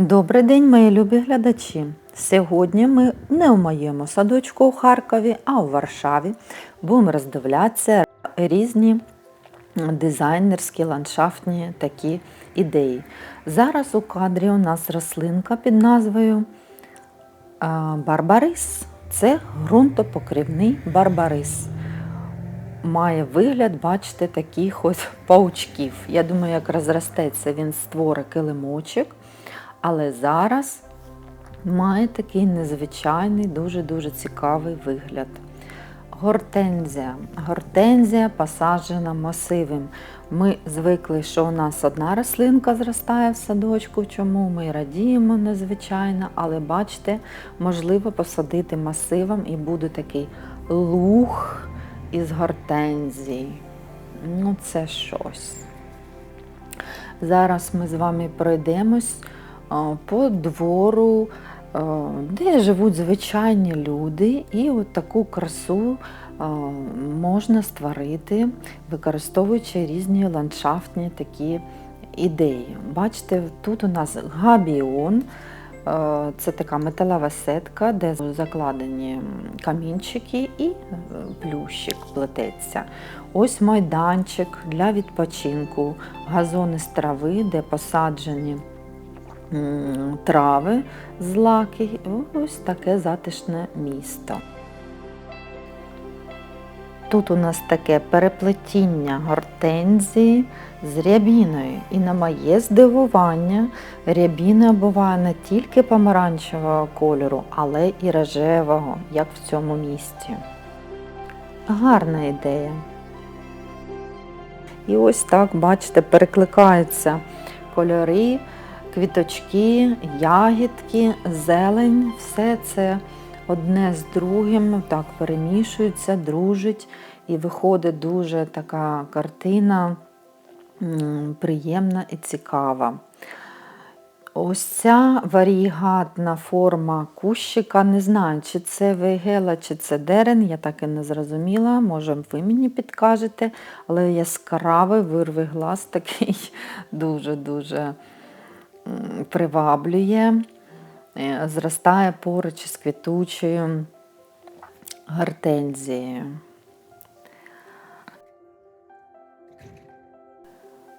Добрий день, мої любі глядачі. Сьогодні ми не у моєму садочку у Харкові, а у Варшаві будемо роздивлятися різні дизайнерські ландшафтні такі ідеї. Зараз у кадрі у нас рослинка під назвою Барбарис. Це ґрунтопокривний барбарис. Має вигляд, бачите, таких ось паучків. Я думаю, як розростеться, він створить килимочок. Але зараз має такий незвичайний, дуже-дуже цікавий вигляд. Гортензія. Гортензія посаджена масивом. Ми звикли, що у нас одна рослинка зростає в садочку, чому ми радіємо незвичайно, але бачите, можливо посадити масивом і буде такий луг із гортензії. Ну, це щось. Зараз ми з вами пройдемось по двору, де живуть звичайні люди, і от таку красу можна створити, використовуючи різні ландшафтні такі ідеї. Бачите, тут у нас габіон. Це така металева сетка, де закладені камінчики і плющик плететься. Ось майданчик для відпочинку, газони з трави, де посаджені трави з лаки. Ось таке затишне місто. Тут у нас таке переплетіння гортензії з рябіною. І на моє здивування, рябіна буває не тільки помаранчевого кольору, але і рожевого, як в цьому місті. Гарна ідея. І ось так, бачите, перекликаються кольори, квіточки, ягідки, зелень, все це одне з другим так перемішується, дружить і виходить дуже така картина приємна і цікава. Ось ця варігатна форма кущика, не знаю, чи це вегела, чи це дерен, я так і не зрозуміла, може ви мені підкажете, але яскравий вирви глаз такий дуже-дуже приваблює, Е, зростає поруч із квітучою гортензією.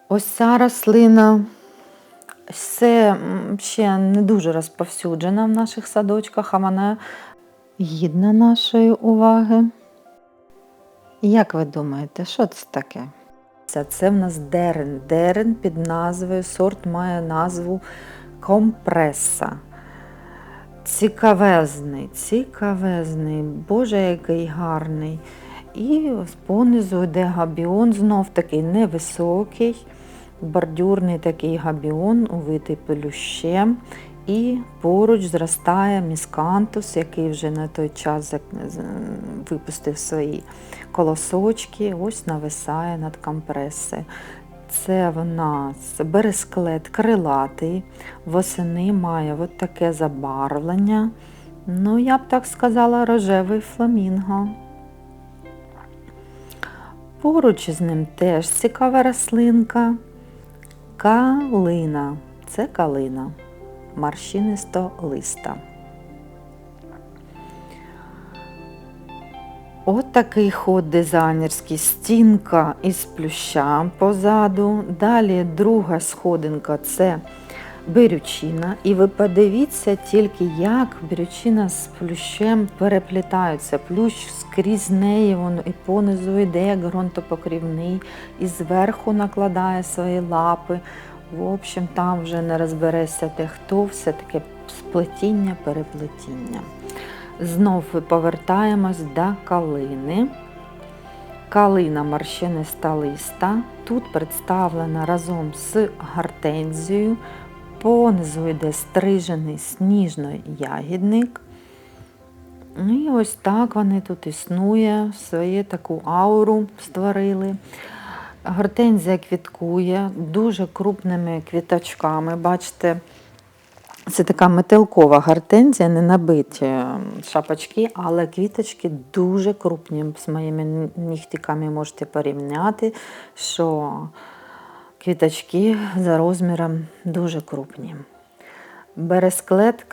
Ось ця рослина м, ще не дуже розповсюджена в наших садочках, а вона гідна нашої уваги. Як ви думаєте, що це таке? Це, це в нас дерен. Дерен під назвою, сорт має назву компреса. Цікавезний, цікавезний, боже, який гарний. І понизу йде габіон, знов такий невисокий, бордюрний такий габіон, увитий пелющем. І поруч зростає міскантус, який вже на той час випустив свої колосочки, ось нависає над компресою. Це в нас бересклет крилатий, восени має от таке забарвлення. Ну, я б так сказала, рожевий фламінго. Поруч з ним теж цікава рослинка. Калина. Це калина. Марщинисто листа. От такий ход дизайнерський, стінка із плюща позаду. Далі друга сходинка це берючина. І ви подивіться тільки, як берючина з плющем переплітаються. Плющ скрізь неї, воно і понизу йде, як ґрунтопокрівний, і зверху накладає свої лапи. В общем, там вже не розберешся, де хто, все таке сплетіння, переплетіння. Знов повертаємось до калини. Калина морщиниста листа. Тут представлена разом з гортензією. Понизу йде стрижений сніжно-ягідник. І ось так вони тут існує, свою таку ауру створили. Гортензія квіткує дуже крупними квіточками. Бачите, це така метелкова гортензія, не набиті ем, шапочки, але квіточки дуже крупні. З моїми нігтиками можете порівняти, що квіточки за розміром дуже крупні. Бересклет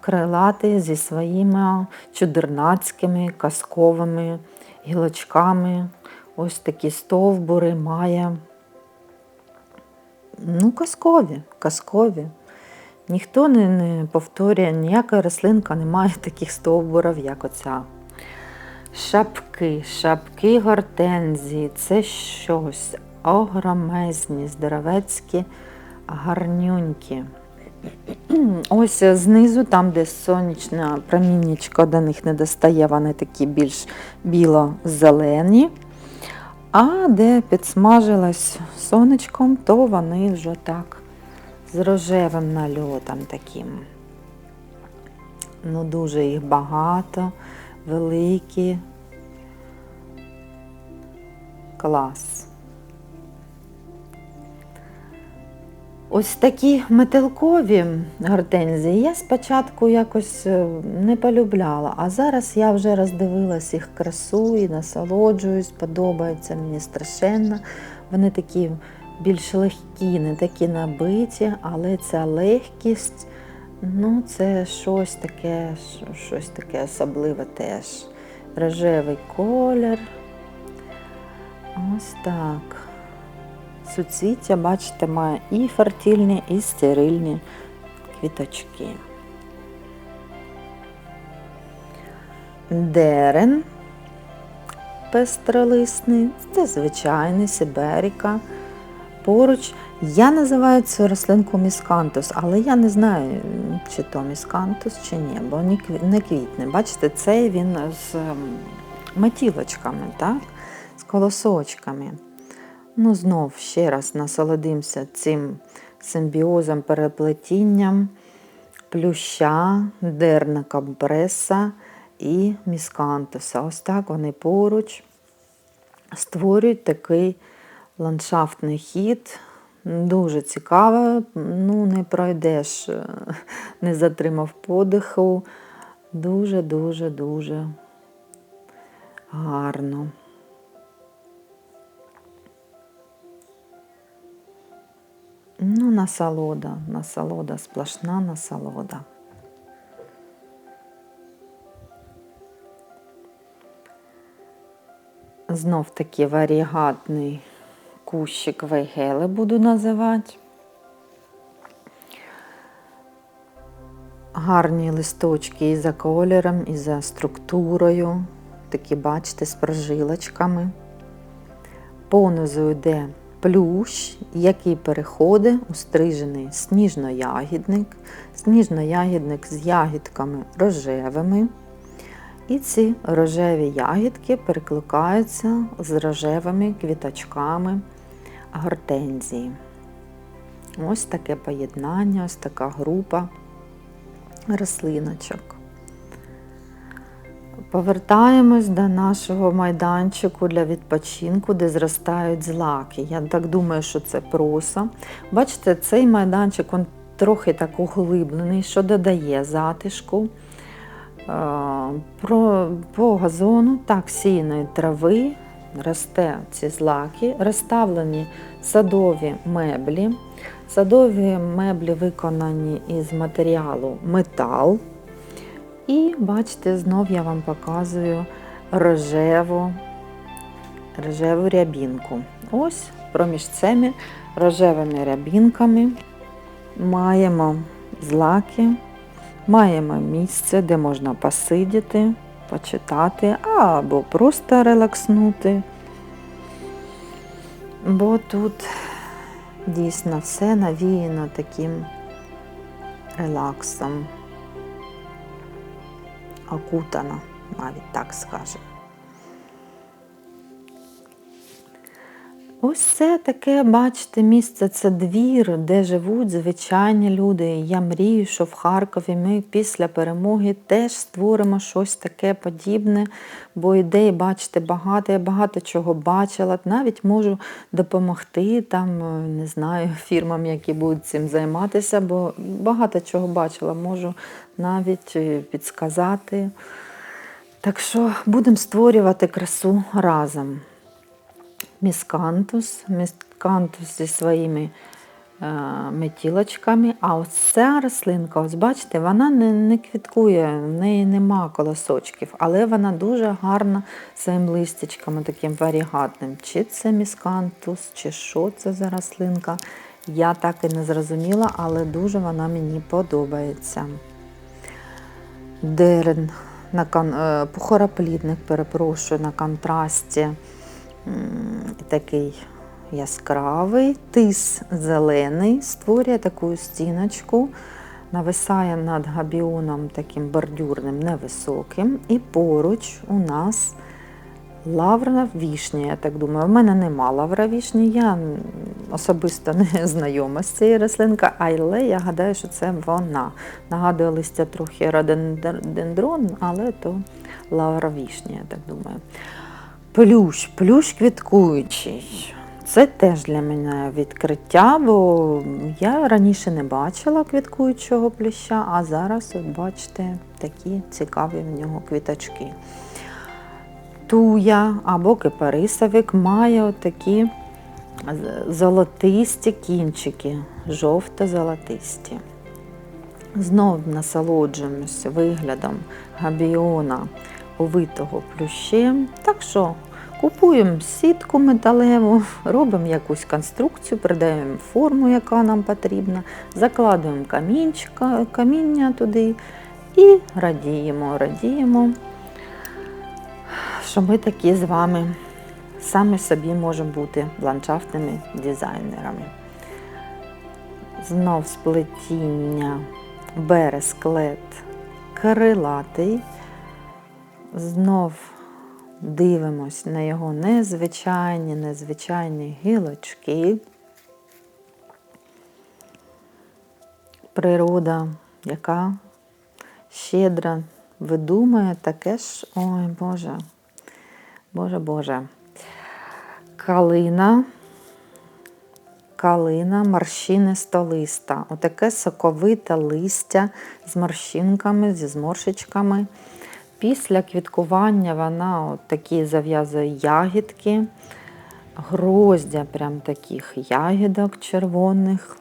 крилатий зі своїми чудернацькими казковими гілочками. Ось такі стовбури має. Ну, казкові, казкові. Ніхто не, не повторює, ніяка рослинка не має таких стовбурів, як оця. Шапки, шапки гортензії це щось огромезні, здоровецькі, гарнюнькі. Ось знизу, там, де сонячне проміннячко до них не достає, вони такі більш біло-зелені. А де підсмажилось сонечком, то вони вже так з рожевим нальотом таким. Ну, дуже їх багато, великі. Клас. Ось такі метелкові гортензії я спочатку якось е, не полюбляла, а зараз я вже роздивилась їх красу і насолоджуюсь, подобається мені страшенно. Вони такі більш легкі, не такі набиті, але ця легкість, ну це щось таке, щось таке особливе теж. Рожевий колір. Ось так. Суцвіття, бачите, має і фертильні, і стерильні квіточки. Дерен пестролисний, це звичайний Сиберіка. Поруч я називаю цю рослинку міскантус, але я не знаю, чи то міскантус, чи ні, бо не квітне. Бачите, цей він з ем, метілочками, так? з колосочками. Ну, знов ще раз насолодимося цим симбіозом, переплетінням плюща, дерна компреса і міскантуса. Ось так вони поруч створюють такий ландшафтний хід. Дуже цікаво, ну не пройдеш, не затримав подиху. Дуже-дуже дуже гарно. Ну, насолода, насолода, сплошна насолода. Знов таки варігатний кущик вейгели буду називати. Гарні листочки і за кольором, і за структурою. Такі, бачите, з прожилочками. Понизу йде плющ, який переходить у стрижений сніжно-ягідник, сніжно-ягідник з ягідками рожевими. І ці рожеві ягідки перекликаються з рожевими квіточками гортензії. Ось таке поєднання, ось така група рослиночок. Повертаємось до нашого майданчику для відпочинку, де зростають злаки. Я так думаю, що це проса. Бачите, цей майданчик він трохи так углиблений, що додає затишку. Про, По газону так сіяної трави росте ці злаки, розставлені садові меблі. Садові меблі виконані із матеріалу метал. І бачите, знов я вам показую рожеву, рожеву рябінку. Ось проміж цими рожевими рябінками маємо злаки, маємо місце, де можна посидіти, почитати або просто релакснути. Бо тут дійсно все навіяно таким релаксом окутано, навіть так скажемо. Ось це таке, бачите, місце це двір, де живуть звичайні люди. Я мрію, що в Харкові ми після перемоги теж створимо щось таке подібне, бо ідей, бачите, багато. Я багато чого бачила. Навіть можу допомогти там, не знаю, фірмам, які будуть цим займатися, бо багато чого бачила, можу навіть е, підсказати. Так що будемо створювати красу разом міскантус, міскантус зі своїми е, метілочками. А ось ця рослинка, ось бачите, вона не, не квіткує, в неї нема колосочків, але вона дуже гарна своїм листячком таким варігатним. Чи це міскантус, чи що це за рослинка. Я так і не зрозуміла, але дуже вона мені подобається. Дерен на кон... е, пухороплідник, перепрошую, на контрасті такий яскравий, тис зелений, створює таку стіночку, нависає над габіоном таким бордюрним невисоким. І поруч у нас лаврна вішня, я так думаю. У мене нема лавра вішні, я особисто не знайома з цією рослинкою, але я гадаю, що це вона. Нагадує листя трохи рододендрон, але то лавра вішня, я так думаю. Плющ, плющ квіткуючий. Це теж для мене відкриття, бо я раніше не бачила квіткуючого плюща, а зараз, от бачите, такі цікаві в нього квіточки. Туя або кипарисовик має отакі золотисті кінчики, жовто-золотисті. Знов насолоджуємося виглядом габіона увитого плющем. Так що купуємо сітку металеву, робимо якусь конструкцію, придаємо форму, яка нам потрібна, закладуємо камінчика, каміння туди і радіємо, радіємо, що ми такі з вами самі собі можемо бути ландшафтними дизайнерами. Знов сплетіння, бересклет крилатий. Знов дивимось на його незвичайні, незвичайні гілочки. Природа, яка щедра видумує таке ж, ой Боже, Боже Боже. Калина, калина, морщинисто листа. Отаке соковите листя з морщинками, зі зморшечками. Після квіткування вона от такі зав'язує ягідки, гроздя прям таких ягідок червоних.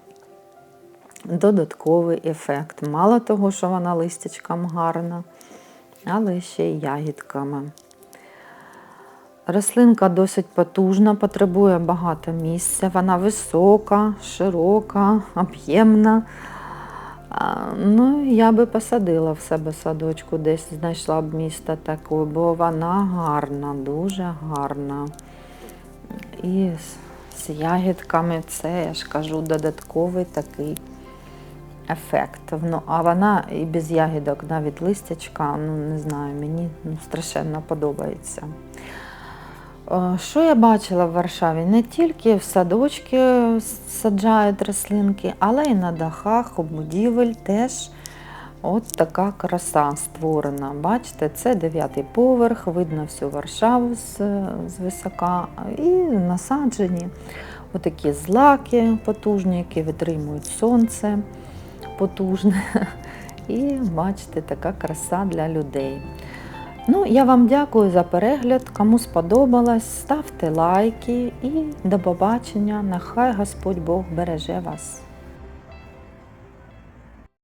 Додатковий ефект. Мало того, що вона листячком гарна, але ще й ягідками. Рослинка досить потужна, потребує багато місця. Вона висока, широка, об'ємна. Ну, я би посадила в себе садочку, десь знайшла б місто таке, бо вона гарна, дуже гарна. І з ягідками це, я ж кажу, додатковий такий ефект. Ну, а вона і без ягідок, навіть листячка, ну не знаю, мені ну, страшенно подобається. Е, Що я бачила в Варшаві? Не тільки в садочки саджають рослинки, але й на дахах у будівель теж от така краса створена. Бачите, це дев'ятий поверх, видно всю Варшаву з, з висока. І насаджені отакі злаки потужні, які витримують сонце потужне. І бачите, така краса для людей. Ну, я вам дякую за перегляд. Кому сподобалось, ставте лайки і до побачення. Нехай Господь Бог береже вас.